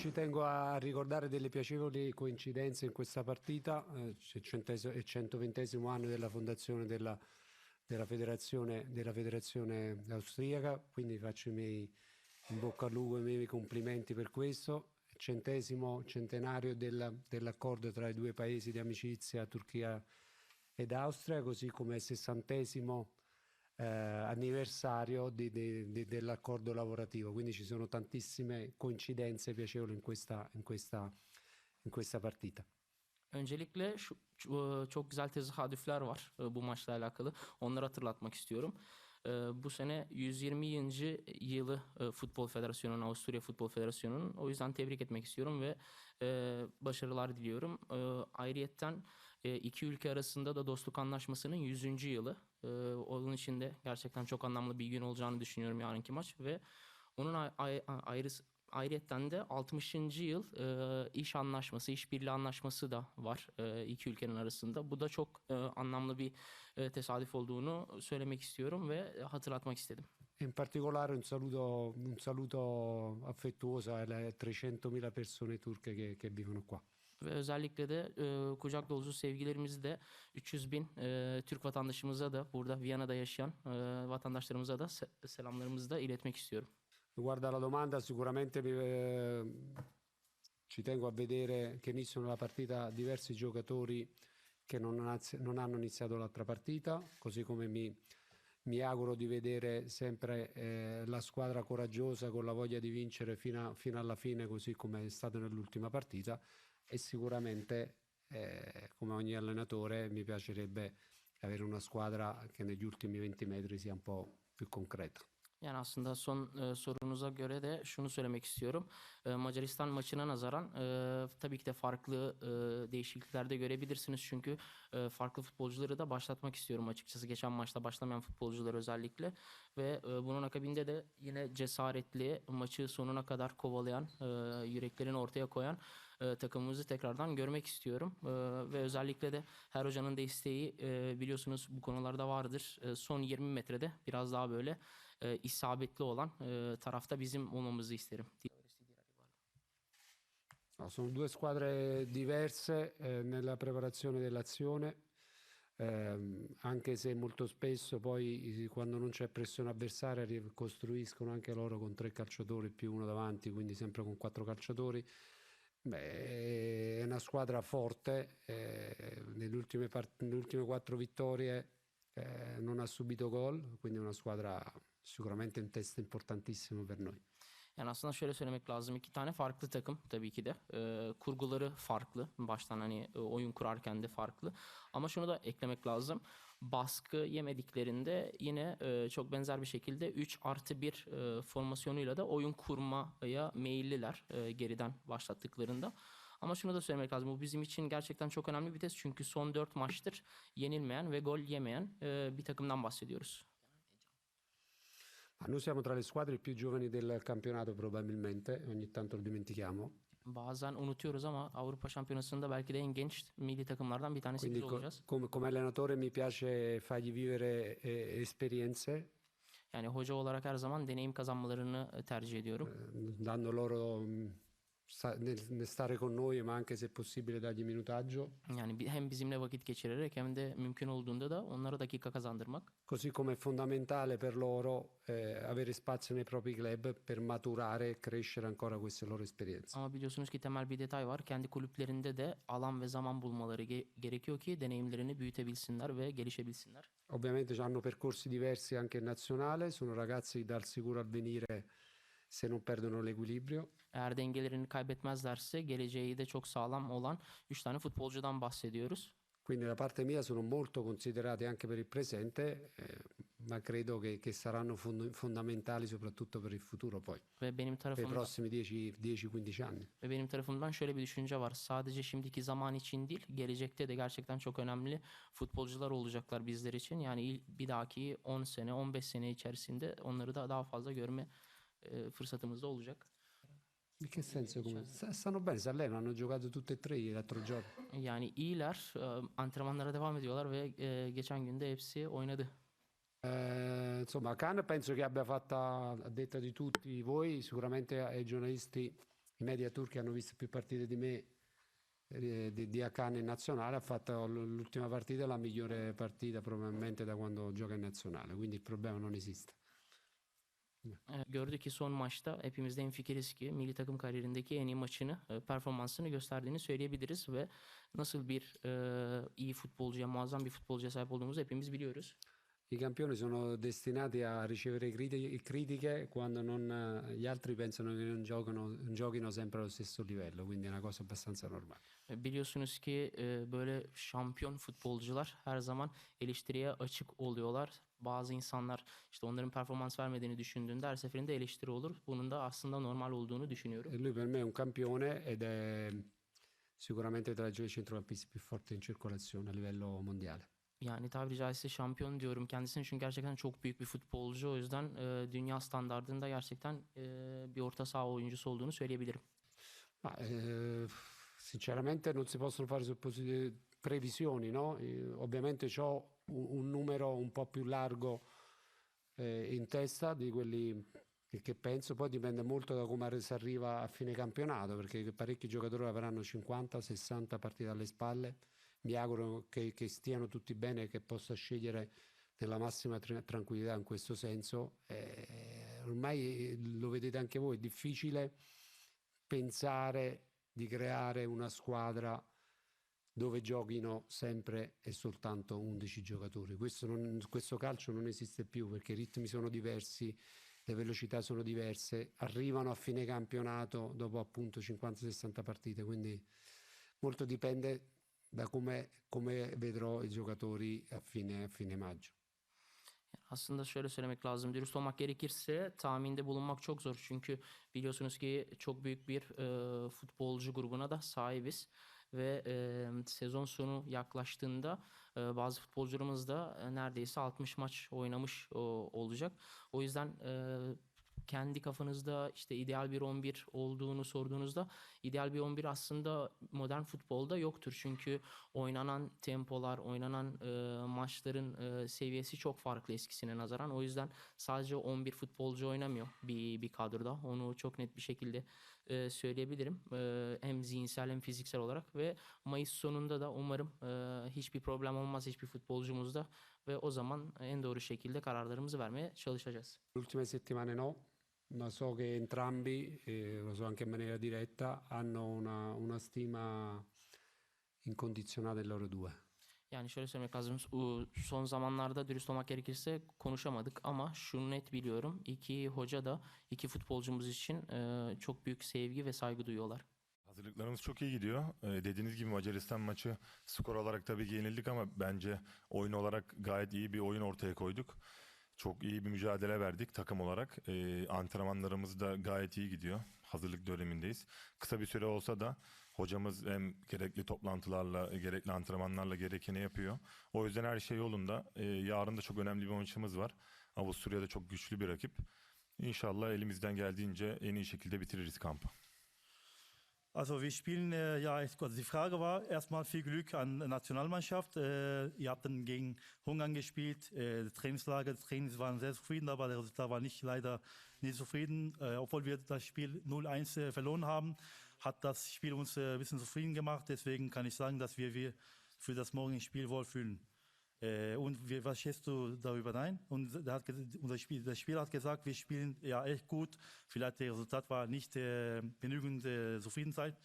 ci tengo a ricordare delle piacevoli coincidenze in questa partita, eh, il 120 anno della fondazione della, della federazione, della federazione austriaca, quindi faccio i miei in bocca al lupo i miei complimenti per questo. Centesimo centenario della- dell'accordo tra i due paesi di amicizia, Turchia ed Austria, così come sessantesimo eh, anniversario di- di- di- dell'accordo lavorativo. Quindi ci sono tantissime coincidenze piacevoli in questa, in questa, in questa partita. Öncelikle şu, çok güzel tesadüfler var e, bu maçla alakalı. Onları hatırlatmak istiyorum. E, Bu sene 120. yılı e, Futbol Federasyonu'nun, Avusturya Futbol Federasyonu'nun. O yüzden tebrik etmek istiyorum ve başarılar diliyorum. Ayrıyetten e, iki ülke arasında da dostluk anlaşmasının 100. yılı. E, Onun için de gerçekten çok anlamlı bir gün olacağını düşünüyorum yarınki maç ve onun ay- ay- ayrısı Ayrıca de 60. yıl e, iş anlaşması, işbirliği anlaşması da var e, iki ülkenin arasında. Bu da çok e, anlamlı bir e, tesadüf olduğunu söylemek istiyorum ve hatırlatmak istedim. In particolare un saluto, un saluto affettuoso alle 300.000 persone turche che, che vivono qua. Ve özellikle de e, kucak dolusu sevgilerimizi de 300 bin e, Türk vatandaşımıza da burada Viyana'da yaşayan e, vatandaşlarımıza da se- selamlarımızı da iletmek istiyorum. Riguardo alla domanda, sicuramente eh, ci tengo a vedere che iniziano la partita diversi giocatori che non, non hanno iniziato l'altra partita, così come mi, mi auguro di vedere sempre eh, la squadra coraggiosa con la voglia di vincere fino, a- fino alla fine, così come è stato nell'ultima partita e sicuramente, eh, come ogni allenatore, mi piacerebbe avere una squadra che negli ultimi 20 metri sia un po' più concreta. Yani aslında son e, sorunuza göre de şunu söylemek istiyorum. E, Macaristan maçına nazaran e, tabii ki de farklı e, değişiklikler de görebilirsiniz. Çünkü e, farklı futbolcuları da başlatmak istiyorum açıkçası. Geçen maçta başlamayan futbolcular özellikle. Ve e, bunun akabinde de yine cesaretli, maçı sonuna kadar kovalayan, e, yüreklerini ortaya koyan e, takımımızı tekrardan görmek istiyorum. E, ve özellikle de her hocanın da isteği e, biliyorsunuz bu konularda vardır. E, son 20 metrede biraz daha böyle e, isabetli olan e, tarafta bizim olmamızı isterim. No, sono due squadre diverse eh, nella preparazione dell'azione, ehm, anche se molto spesso poi eh, quando non c'è pressione avversaria ricostruiscono anche loro con tre calciatori più uno davanti, quindi sempre con quattro calciatori. Beh, è una squadra forte, eh, nelle, ultime part- nelle ultime quattro vittorie eh, non ha subito gol, quindi è una squadra sicuramente un test importantissimo per noi. Yani aslında şöyle söylemek lazım. iki tane farklı takım tabii ki de. E, kurguları farklı. Baştan hani e, oyun kurarken de farklı. Ama şunu da eklemek lazım. Baskı yemediklerinde yine e, çok benzer bir şekilde 3 artı 1 e, formasyonuyla da oyun kurmaya meyilliler e, geriden başlattıklarında. Ama şunu da söylemek lazım. Bu bizim için gerçekten çok önemli bir test. Çünkü son 4 maçtır yenilmeyen ve gol yemeyen e, bir takımdan bahsediyoruz. Ma noi siamo tra le squadre più giovani del campionato probabilmente, ogni tanto lo dimentichiamo. Bazen unutuyoruz ama Avrupa Şampiyonası'nda belki de en genç milli takımlardan bir tanesi Quindi olacağız. come, come allenatore mi piace fargli vivere eh, esperienze, Yani hoca olarak her zaman deneyim kazanmalarını e, tercih ediyorum. eh, dando loro mm, nel, nel stare con noi, ma anche se possibile dargli minutaggio, Yani hem bizimle vakit geçirerek hem de mümkün olduğunda da onlara dakika kazandırmak. così come è fondamentale per loro eh, avere spazio nei propri club per maturare e crescere ancora queste loro esperienze. Ama biliyorsunuz ki temel bir detay var. Kendi kulüplerinde de alan ve zaman bulmaları ge- gerekiyor ki deneyimlerini büyütebilsinler ve gelişebilsinler. Ovviamente hanno percorsi diversi anche in nazionale, sono ragazzi dal sicuro avvenire se non perdono l'equilibrio. Eğer dengelerini kaybetmezlerse geleceği de çok sağlam olan 3 tane futbolcudan bahsediyoruz. Quindi da parte mia sono molto considerati anche per il presente, eh, ma credo che, che saranno fond- fondamentali soprattutto per il futuro poi, Ve benim per i prossimi 10-15 anni. Ve benim tarafımdan şöyle bir düşünce var. Sadece şimdiki zaman için değil, gelecekte de gerçekten çok önemli futbolcular olacaklar bizler için. Yani bir dahaki 10 sene, 15 sene içerisinde onları da daha fazla görme e, fırsatımız da olacak. In che senso? Come? Sta- Stanno bene, si allenano, hanno giocato tutte e tre l'altro giorno. Yani iyiler, e, antrenmanlara devam ediyorlar ve e, geçen günde hepsi oynadı. Eh, insomma, Khan penso che abbia fatta, a detta di tutti voi, sicuramente ai giornalisti i media turchi hanno visto più partite di me eh, di, di Akan in nazionale, ha fatto l'ultima partita la migliore partita probabilmente da quando gioca in nazionale, quindi il problema non esiste. E, Gördü ki son maçta hepimiz de hemfikiriz ki milli takım kariyerindeki en iyi maçını, performansını gösterdiğini söyleyebiliriz ve nasıl bir e, iyi futbolcuya, muazzam bir futbolcuya sahip olduğumuzu hepimiz biliyoruz. I campioni sono destinati a ricevere criti- critiche quando non, gli altri pensano che non giocano, non giochino sempre allo stesso livello, quindi è una cosa abbastanza normale. E, Biliyorsunuz ki böyle şampiyon futbolcular her zaman eleştiriye açık oluyorlar. Bazı insanlar işte onların performans vermediğini düşündüğünde her seferinde eleştiri olur. Bunun da aslında normal olduğunu düşünüyorum. E lui per me è un campione ed è sicuramente tra i centrocampisti più forti in circolazione a livello mondiale. Yani tabiri caizse şampiyon diyorum kendisine çünkü gerçekten çok büyük bir futbolcu. O yüzden e, dünya standartında gerçekten e, bir orta saha oyuncusu olduğunu söyleyebilirim. Ma, eh, sinceramente non si possono fare supposi- previsioni, no? Ovviamente ho un, numero un po' più largo eh, in testa di quelli che, che penso, poi dipende molto da come si arriva a fine campionato, perché parecchi giocatori avranno 50-60 partite alle spalle. Mi auguro che, che stiano tutti bene e che possa scegliere nella massima tra- tranquillità in questo senso. Eh, ormai eh, lo vedete anche voi, è difficile pensare di creare una squadra dove giochino sempre e soltanto 11 giocatori. Questo, non- questo calcio non esiste più perché i ritmi sono diversi, le velocità sono diverse, arrivano a fine campionato dopo appunto 50-60 partite, quindi molto dipende da come, come vedrò i giocatori a fine, a fine maggio. Aslında şöyle söylemek lazım. Dürüst olmak gerekirse tahminde bulunmak çok zor. Çünkü biliyorsunuz ki çok büyük bir e, futbolcu grubuna da sahibiz. Ve e, sezon sonu yaklaştığında e, bazı futbolcularımız da neredeyse 60 maç oynamış o- olacak. O yüzden e, kendi kafanızda işte ideal bir 11 olduğunu sorduğunuzda ideal bir 11 aslında modern futbolda yoktur. Çünkü oynanan tempolar, oynanan e, maçların e, seviyesi çok farklı eskisine nazaran. O yüzden sadece 11 futbolcu oynamıyor bir, bir kadroda. Onu çok net bir şekilde e, söyleyebilirim. E, hem zihinsel hem fiziksel olarak ve Mayıs sonunda da umarım e, hiçbir problem olmaz hiçbir futbolcumuzda ve o zaman en doğru şekilde kararlarımızı vermeye çalışacağız. Le ultime settimane no, ma so che entrambi, eh, lo so anche in maniera diretta, hanno una, una stima incondizionata loro due. Yani şöyle söylemek lazım. Son zamanlarda dürüst olmak gerekirse konuşamadık ama şunu net biliyorum. İki hoca da iki futbolcumuz için e, çok büyük sevgi ve saygı duyuyorlar. Hazırlıklarımız çok iyi gidiyor. Ee, dediğiniz gibi Macaristan maçı skor olarak tabii yenildik ama bence oyun olarak gayet iyi bir oyun ortaya koyduk. Çok iyi bir mücadele verdik takım olarak. Ee, antrenmanlarımız da gayet iyi gidiyor. Hazırlık dönemindeyiz. Kısa bir süre olsa da hocamız hem gerekli toplantılarla, gerekli antrenmanlarla gerekeni yapıyor. O yüzden her şey yolunda. Ee, yarın da çok önemli bir maçımız var. Avusturya'da çok güçlü bir rakip. İnşallah elimizden geldiğince en iyi şekilde bitiririz kampı. Also wir spielen äh, ja echt gut. Die Frage war erstmal viel Glück an der Nationalmannschaft. Äh, ihr habt dann gegen Ungarn gespielt. Äh, das Trainingslager, die Trainings waren sehr zufrieden, aber der Resultat war nicht leider nicht zufrieden. Äh, obwohl wir das Spiel 0-1 äh, verloren haben, hat das Spiel uns äh, ein bisschen zufrieden gemacht. Deswegen kann ich sagen, dass wir, wir für das morgige Spiel wohlfühlen. Äh, und wie, was schätzt du darüber ein? Und der, hat, unser Spiel, der Spieler hat gesagt, wir spielen ja echt gut. Vielleicht der Resultat war nicht äh, genügend äh, Zufriedenheit.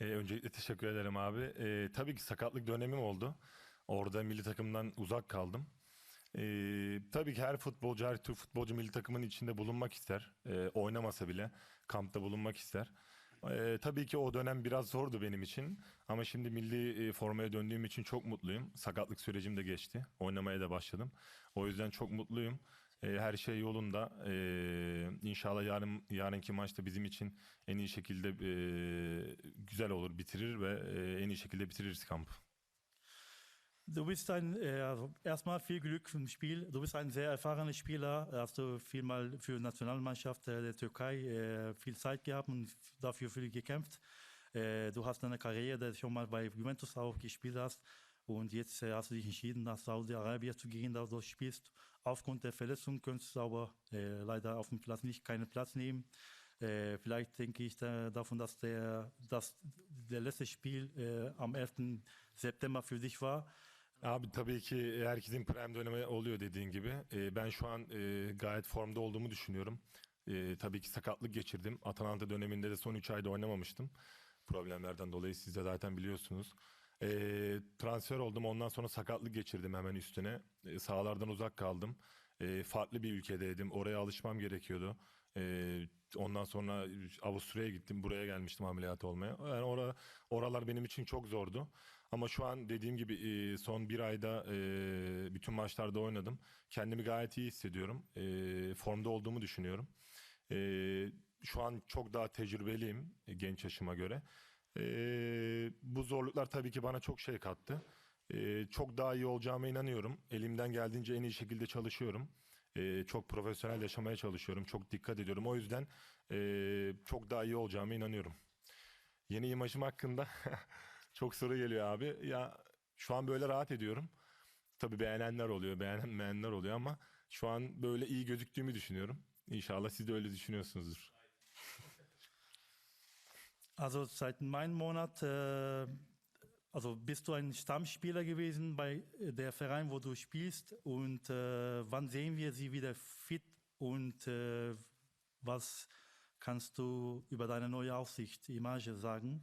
Ee, öncelikle teşekkür ederim abi. Ee, tabii ki sakatlık dönemim oldu. Orada milli takımdan uzak kaldım. Ee, tabii ki her futbolcu, her Türk futbolcu milli takımın içinde bulunmak ister. Ee, oynamasa bile kampta bulunmak ister. Ee, tabii ki o dönem biraz zordu benim için. Ama şimdi milli e, formaya döndüğüm için çok mutluyum. Sakatlık sürecim de geçti. Oynamaya da başladım. O yüzden çok mutluyum. Ee, her şey yolunda. Ee, inşallah yarın yarınki maçta bizim için en iyi şekilde e, güzel olur, bitirir ve e, en iyi şekilde bitiririz kampı. Du bist ein, äh, also erstmal viel Glück im Spiel. Du bist ein sehr erfahrener Spieler. Hast du viel mal für die Nationalmannschaft äh, der Türkei äh, viel Zeit gehabt und dafür viel gekämpft. Äh, du hast eine Karriere, die schon mal bei Juventus auch gespielt hast. Und jetzt hast du dich entschieden, nach Saudi-Arabien zu gehen, da du spielst. Aufgrund der Verletzung könntest du aber leider auf dem Platz nicht keinen Platz nehmen. Äh, vielleicht denke ich da, davon, dass der, dass der letzte Spiel äh, am 11. September für dich war. Abi tabii ki herkesin prime dönemi oluyor dediğin gibi. Ee, ben şu an e, gayet formda olduğumu düşünüyorum. Ee, tabii ki sakatlık geçirdim. Atalanta döneminde de son 3 ayda oynamamıştım. Problemlerden dolayı siz de zaten biliyorsunuz. Ee, transfer oldum ondan sonra sakatlık geçirdim hemen üstüne. Ee, sahalardan uzak kaldım. Ee, farklı bir ülkedeydim. Oraya alışmam gerekiyordu. Ee, ondan sonra Avusturya'ya gittim. Buraya gelmiştim ameliyat olmaya. Yani ora, oralar benim için çok zordu. Ama şu an dediğim gibi e, son bir ayda e, bütün maçlarda oynadım. Kendimi gayet iyi hissediyorum. E, formda olduğumu düşünüyorum. Şu an çok daha tecrübeliyim genç yaşıma göre. Bu zorluklar tabii ki bana çok şey kattı. Çok daha iyi olacağıma inanıyorum. Elimden geldiğince en iyi şekilde çalışıyorum. Çok profesyonel yaşamaya çalışıyorum. Çok dikkat ediyorum. O yüzden çok daha iyi olacağıma inanıyorum. Yeni imajım hakkında çok soru geliyor abi. Ya şu an böyle rahat ediyorum. Tabii beğenenler oluyor, beğenmeyenler oluyor ama şu an böyle iyi gözüktüğümü düşünüyorum. İnşallah siz de öyle düşünüyorsunuzdur. Also seit meinem Monat, äh, also bist du ein Stammspieler gewesen bei der Verein, wo du spielst und äh, wann sehen wir sie wieder fit und äh, was kannst du über deine neue Aufsicht, Image sagen?